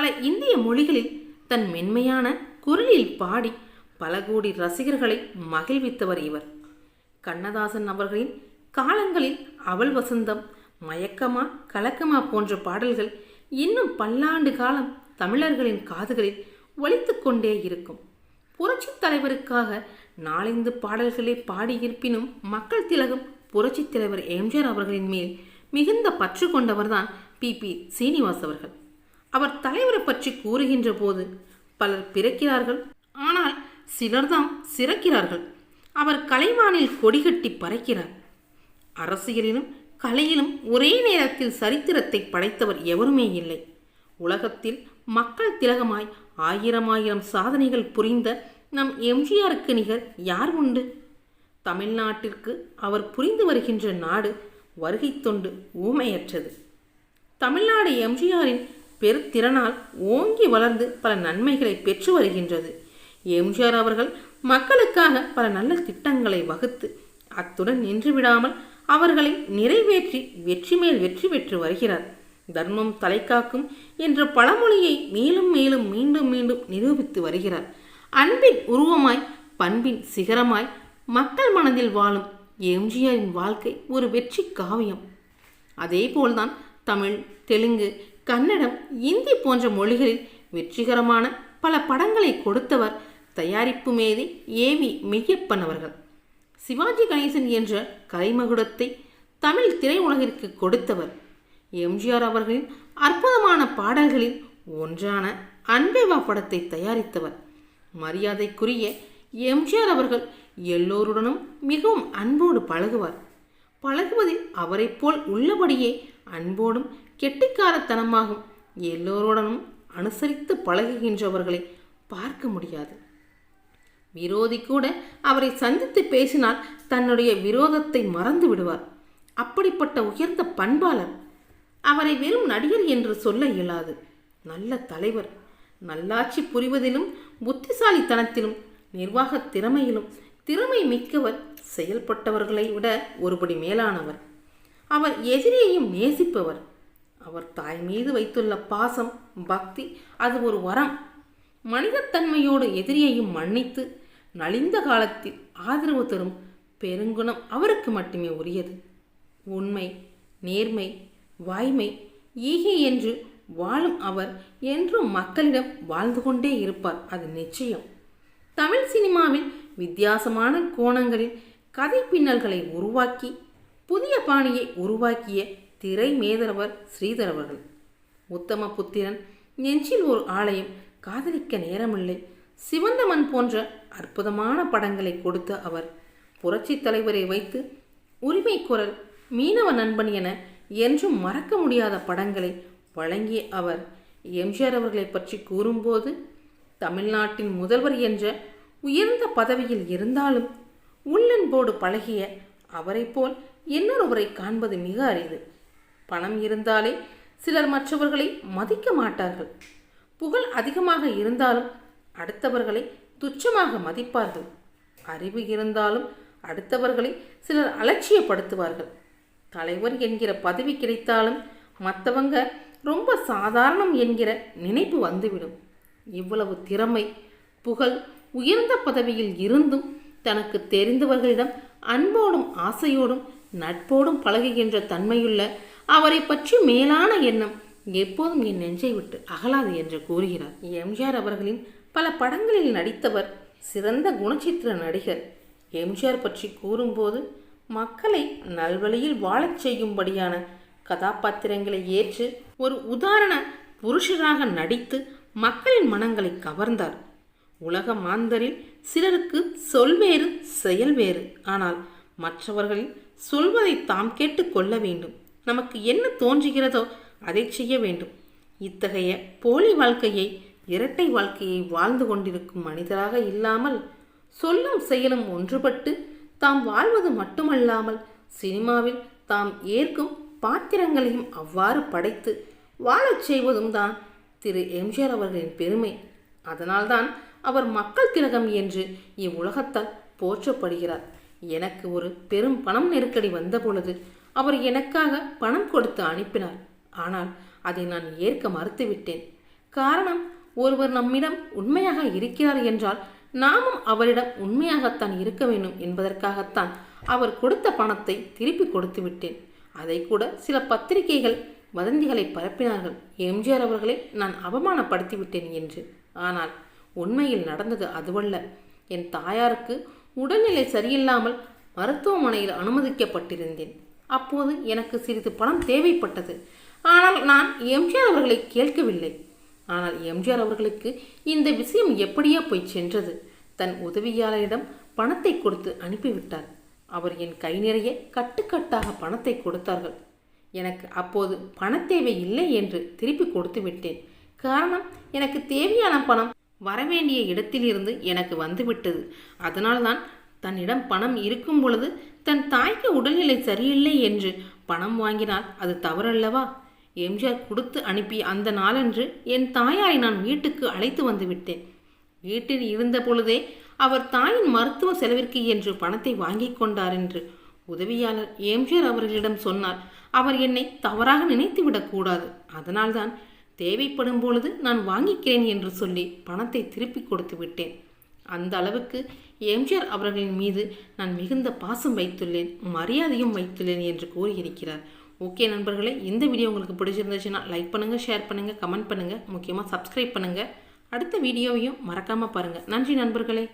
பல இந்திய மொழிகளில் தன் மென்மையான குரலில் பாடி பல கோடி ரசிகர்களை மகிழ்வித்தவர் இவர். கண்ணதாசன் அவர்களின் காலங்களில் அவள் வசந்தம் மயக்கமா கலக்கமா போன்ற பாடல்கள் இன்னும் பல்லாண்டு காலம் தமிழர்களின் காதுகளில் ஒலித்துக் கொண்டே இருக்கும். புரட்சித் தலைவருக்காக நாலைந்து பாடல்களை பாடியிருப்பினும் மக்கள் திலகம் புரட்சித் தலைவர் எம்ஜிஆர் அவர்களின் மேல் மிகுந்த பற்று கொண்டவர்தான் பி. பி. சீனிவாஸ் அவர்கள். அவர் தலைவரை பற்றி கூறுகின்ற போது பலர் பிறக்கிறார்கள். ஆனால் சிலர்தாம் சிறக்கிறார்கள். அவர் கலைவானில் கொடிகட்டி பறக்கிறார். அரசியலிலும் கலையிலும் ஒரே நேரத்தில் சரித்திரத்தை படைத்தவர் எவருமே இல்லை. உலகத்தில் மக்கள் திலகமாய் ஆயிரம் ஆயிரம் சாதனைகள் புரிந்த நம் எம்ஜிஆருக்கு நிகர் யார் உண்டு? தமிழ்நாட்டிற்கு அவர் புரிந்து வருகின்ற நாடு வருகை தொண்டு ஊமையற்றது. தமிழ்நாடு எம்ஜிஆரின் பெருத்திறனால் ஓங்கி வளர்ந்து பல நன்மைகளை பெற்று வருகின்றது. எம்ஜிஆர் அவர்கள் மக்களுக்காக பல நல்ல திட்டங்களை வகுத்து அத்துடன் நின்று விடாமல் அவர்களை நிறைவேற்றி வெற்றி மேல் வெற்றி பெற்று வருகிறார். தர்மம் தலைக்காக்கும் என்ற பழமொழியை மேலும் மேலும் மீண்டும் மீண்டும் நிரூபித்து வருகிறார். அன்பின் உருவமாய் பண்பின் சிகரமாய் மக்கள் மனதில் வாழும் எம்ஜிஆரின் வாழ்க்கை ஒரு வெற்றி காவியம். அதே போல்தான் தமிழ் தெலுங்கு கன்னடம் இந்தி போன்ற மொழிகளில் வெற்றிகரமான பல படங்களை கொடுத்தவர் தயாரிப்பு மேதை ஏவி மெய்யப்பன் அவர்கள். சிவாஜி கணேசன் என்ற கலைமகுடத்தை தமிழ் திரையுலகிற்கு கொடுத்தவர். எம்ஜிஆர் அவர்களின் அற்புதமான பாடல்களில் ஒன்றான அன்பேவா படத்தை தயாரித்தவர். மரியாதைக்குரிய எம்ஜிஆர் அவர்கள் எல்லோருடனும் மிகவும் அன்போடு பழகுவார். பழகுவதில் அவரைப் போல் உள்ளபடியே அன்போடும் கெட்டிக்காரத்தனமாகும். எல்லோருடனும் அனுசரித்து பழகுகின்றவர்களை பார்க்க முடியாது. விரோதி கூட அவரை சந்தித்து பேசினால் தன்னுடைய விரோதத்தை மறந்து விடுவார். அப்படிப்பட்ட உயர்ந்த பண்பாளர் அவரை வெறும் நடிகர் என்று சொல்ல இயலாது. நல்ல தலைவர் நல்லாட்சி புரிவதிலும் புத்திசாலித்தனத்திலும் நிர்வாக திறமையிலும் திறமை மிக்கவர் செயல்பட்டவர்களை விட ஒருபடி மேலானவர். அவர் எதிரியையும் நேசிப்பவர். அவர் தாய் மீது வைத்துள்ள பாசம் பக்தி அது ஒரு வரம். மனிதத்தன்மையோடு எதிரியையும் மன்னித்து நலிந்த காலத்தில் ஆதரவு தரும் பெருங்குணம் அவருக்கு மட்டுமே உரியது. உண்மை நேர்மை வாய்மை ஈகை என்று வாழும் அவர் என்றும் மக்களிடம் வாழ்ந்து கொண்டே இருப்பார் அது நிச்சயம். தமிழ் சினிமாவில் வித்தியாசமான கோணங்களில் கதை பின்னல்களை உருவாக்கி புதிய பாணியை உருவாக்கிய திரை மேதரவர் ஸ்ரீதர் அவர்கள் உத்தம புத்திரன் நெஞ்சில் ஒரு ஆலயம் காதலிக்க நேரமில்லை. சிவந்த மண் போன்ற அற்புதமான படங்களை கொடுத்த அவர் புரட்சி தலைவரை வைத்து உரிமை குரல் மீனவ நண்பன் என என்றும் மறக்க முடியாத படங்களை வழங்கிய அவர் எம்ஜிஆர் அவர்களை பற்றி கூறும்போது தமிழ்நாட்டின் முதல்வர் என்ற உயர்ந்த பதவியில் இருந்தாலும் உள்ளன்போடு பழகிய அவரைப் போல் இன்னொருவரை காண்பது மிக அரிது. பணம் இருந்தாலே சிலர் மற்றவர்களை மதிக்க மாட்டார்கள். புகழ் அதிகமாக இருந்தாலும் அடுத்தவர்களை துச்சமாக மதிப்பார்கள். அறிவு இருந்தாலும் அடுத்தவர்களை சிலர் அலட்சியப்படுத்துவார்கள். தலைவர் என்கிற பதவி கிடைத்தாலும் மற்றவங்க ரொம்ப சாதாரணம் என்கிற நினைப்பு வந்துவிடும். இவ்வளவு திறமை புகழ் உயர்ந்த பதவியில் இருந்தும் தனக்கு தெரிந்தவர்களிடம் அன்போடும் ஆசையோடும் நட்போடும் பழகுகின்ற தன்மையுள்ள அவரை பற்றி மேலான எண்ணம். எப்போதும் என் நெஞ்சை விட்டு அகலாது என்று கூறுகிறார். எம்ஜிஆர் அவர்களின் பல படங்களில் நடித்தவர் சிறந்த குணச்சித்திர நடிகர். எம்ஜிஆர் பற்றி கூறும்போது மக்களை நல்வழியில் வாழச் செய்யும்படியான கதாபாத்திரங்களை ஏற்று ஒரு உதாரண புருஷராக நடித்து மக்களின் மனங்களை கவர்ந்தார். உலக மாந்தரில் சிலருக்கு சொல் வேறு செயல் வேறு. ஆனால் மற்றவர்களில் சொல்வதை தாம் கேட்டு கொள்ள வேண்டும். நமக்கு என்ன தோன்றுகிறதோ அதை செய்ய வேண்டும். இத்தகைய போலி வாழ்க்கையை இரட்டை வாழ்க்கையை வாழ்ந்து கொண்டிருக்கும் மனிதராக இல்லாமல் சொல்லும் செயலும் ஒன்றுபட்டு தாம் வாழ்வது மட்டுமல்லாமல் சினிமாவில் தாம் ஏற்கும் பாத்திரங்களையும் அவ்வாறு படைத்து வாழச் செய்வதும் தான் திரு. எம்ஜிஆர் அவர்களின் பெருமை. அதனால்தான் அவர் மக்கள் திலகம் என்று இவ்வுலகத்தால் போற்றப்படுகிறார். எனக்கு ஒரு பெரும் பணம் நெருக்கடி வந்த பொழுது அவர் எனக்காக பணம் கொடுத்து அனுப்பினார். ஆனால் அதை நான் ஏற்க மறுத்துவிட்டேன். காரணம் ஒருவர் நம்மிடம் உண்மையாக இருக்கிறார் என்றால் நாமும் அவரிடம் உண்மையாகத்தான் இருக்க வேண்டும் என்பதற்காகத்தான் அவர் கொடுத்த பணத்தை திருப்பி கொடுத்து விட்டேன். அதை கூட சில பத்திரிகைகள் வதந்திகளை பரப்பினார்கள். எம்ஜிஆர் அவர்களை நான் அவமானப்படுத்தி விட்டேன் என்று. ஆனால் உண்மையில் நடந்தது அதுவல்ல. என் தாயாருக்கு உடல்நிலை சரியில்லாமல் மருத்துவமனையில் அனுமதிக்கப்பட்டிருந்தேன். அப்போது எனக்கு சிறிது பணம் தேவைப்பட்டது. ஆனால் நான் எம்ஜிஆர் அவர்களை கேட்கவில்லை. ஆனால் எம்ஜிஆர் அவர்களுக்கு இந்த விஷயம் எப்படியோ போய் சென்றது. தன் உதவியாளரிடம் பணத்தை கொடுத்து அனுப்பிவிட்டார். அவர் என் கை நிறைய கட்டுக்கட்டாக பணத்தை கொடுத்தார்கள். எனக்கு அப்போது பணத்தேவை இல்லை என்று திருப்பி கொடுத்து விட்டேன். காரணம் எனக்கு தேவையான பணம் வரவேண்டிய இடத்திலிருந்து எனக்கு வந்துவிட்டது. அதனால்தான் தன்னிடம் பணம் இருக்கும் பொழுது தன் தாய்க்கு உடல்நிலை சரியில்லை என்று பணம் வாங்கினால் அது தவறல்லவா? எம்ஜிஆர் கொடுத்து அனுப்பிய அந்த நாளன்று என் தாயாரை நான் வீட்டுக்கு அழைத்து வந்து விட்டேன். வீட்டில் இருந்த பொழுதே அவர் தாயின் மருத்துவ செலவிற்கு என்று பணத்தை வாங்கிக் கொண்டார் என்று உதவியாளர் எம்ஜிஆர் அவர்களிடம் சொன்னார் அவர் என்னை தவறாக நினைத்து விடக்கூடாது அதனால்தான் தேவைப்படும் பொழுது நான் வாங்கிக்கிறேன் என்று சொல்லி பணத்தை திருப்பி கொடுத்து விட்டேன். அந்த அளவுக்கு எம்ஜிஆர் அவர்களின் மீது நான் மிகுந்த பாசம் வைத்துள்ளேன் மரியாதையும் வைத்துள்ளேன் என்று கூறியிருக்கிறார். ஓகே நண்பர்களே இந்த வீடியோ உங்களுக்கு பிடிச்சிருந்துச்சுன்னா லைக் பண்ணுங்கள் ஷேர் பண்ணுங்கள் கமெண்ட் பண்ணுங்கள் முக்கியமாக சப்ஸ்கிரைப் பண்ணுங்கள் அடுத்த வீடியோவையும் மறக்காமல் பாருங்கள் நன்றி நண்பர்களே.